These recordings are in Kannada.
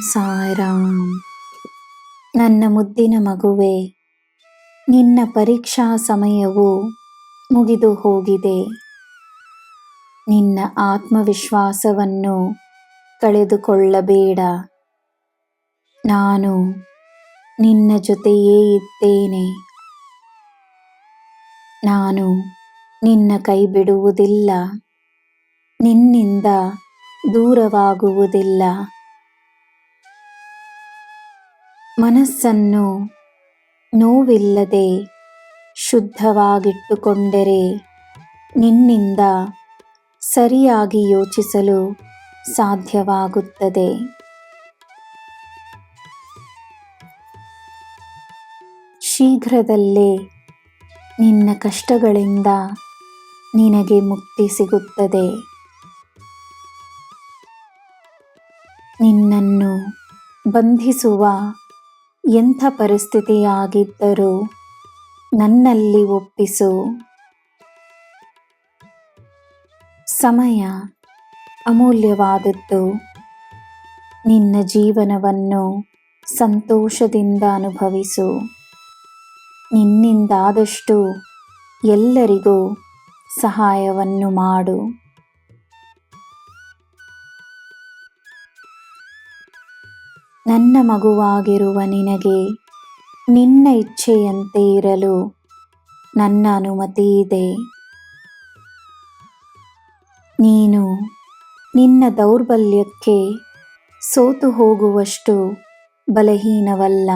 ಸಾಯ್ರಾಮ್ ನನ್ನ ಮುದ್ದಿನ ಮಗುವೆ, ನಿನ್ನ ಪರೀಕ್ಷಾ ಸಮಯವು ಮುಗಿದು ಹೋಗಿದೆ. ನಿನ್ನ ಆತ್ಮವಿಶ್ವಾಸವನ್ನು ಕಳೆದುಕೊಳ್ಳಬೇಡ. ನಾನು ನಿನ್ನ ಜೊತೆಯೇ ಇದ್ದೇನೆ. ನಾನು ನಿನ್ನ ಕೈ ಬಿಡುವುದಿಲ್ಲ ನಿನ್ನಿಂದ ದೂರವಾಗುವುದಿಲ್ಲ. ಮನಸ್ಸನ್ನು ನೋವಿಲ್ಲದೆ ಶುದ್ಧವಾಗಿಟ್ಟುಕೊಂಡರೆ ನಿನ್ನಿಂದ ಸರಿಯಾಗಿ ಯೋಚಿಸಲು ಸಾಧ್ಯವಾಗುತ್ತದೆ. ಶೀಘ್ರದಲ್ಲೇ ನಿನ್ನ ಕಷ್ಟಗಳಿಂದ ನಿನಗೆ ಮುಕ್ತಿ ಸಿಗುತ್ತದೆ. ನಿನ್ನನ್ನು ಬಂಧಿಸುವ ಎಂಥ ಪರಿಸ್ಥಿತಿಯಾಗಿದ್ದರೂ ನನ್ನಲ್ಲಿ ಒಪ್ಪಿಸು. ಸಮಯ ಅಮೂಲ್ಯವಾದದ್ದು. ನಿನ್ನ ಜೀವನವನ್ನು ಸಂತೋಷದಿಂದ ಅನುಭವಿಸು. ನಿನ್ನಿಂದಾದಷ್ಟು ಎಲ್ಲರಿಗೂ ಸಹಾಯವನ್ನು ಮಾಡು. ನನ್ನ ಮಗುವಾಗಿರುವ ನಿನಗೆ ನಿನ್ನ ಇಚ್ಛೆಯಂತೆ ಇರಲು ನನ್ನ ಅನುಮತಿ ಇದೆ. ನೀನು ನಿನ್ನ ದೌರ್ಬಲ್ಯಕ್ಕೆ ಸೋತು ಹೋಗುವಷ್ಟು ಬಲಹೀನವಲ್ಲ.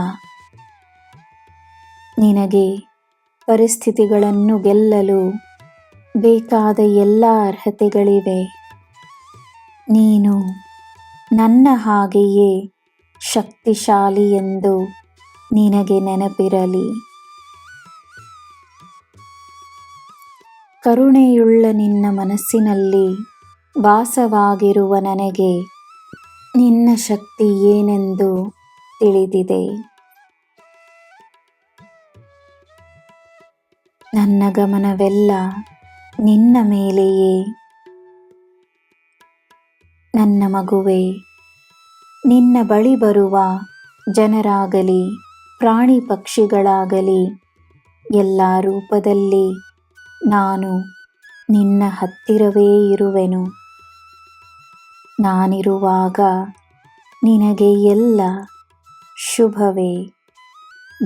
ನಿನಗೆ ಪರಿಸ್ಥಿತಿಗಳನ್ನು ಗೆಲ್ಲಲು ಬೇಕಾದ ಎಲ್ಲ ಅರ್ಹತೆಗಳಿವೆ. ನೀನು ನನ್ನ ಹಾಗೆಯೇ ಶಕ್ತಿಶಾಲಿ ಎಂದು ನಿನಗೆ ನೆನಪಿರಲಿ. ಕರುಣೆಯುಳ್ಳ ನಿನ್ನ ಮನಸ್ಸಿನಲ್ಲಿ ವಾಸವಾಗಿರುವ ನನಗೆ ನಿನ್ನ ಶಕ್ತಿ ಏನೆಂದು ತಿಳಿದಿದೆ. ನನ್ನ ಗಮನವೆಲ್ಲ ನಿನ್ನ ಮೇಲೆಯೇ. ನನ್ನ ಮಗುವೆ. ನಿನ್ನ ಬಳಿ ಬರುವ ಜನರಾಗಲಿ, ಪ್ರಾಣಿ ಪಕ್ಷಿಗಳಾಗಲಿ, ಎಲ್ಲ ರೂಪದಲ್ಲಿ ನಾನು ನಿನ್ನ ಹತ್ತಿರವೇ ಇರುವೆನು. ನಾನಿರುವಾಗ ನಿನಗೆ ಎಲ್ಲ ಶುಭವೇ.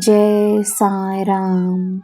ಜಯ ಸಾಯ್ರಾಮ್.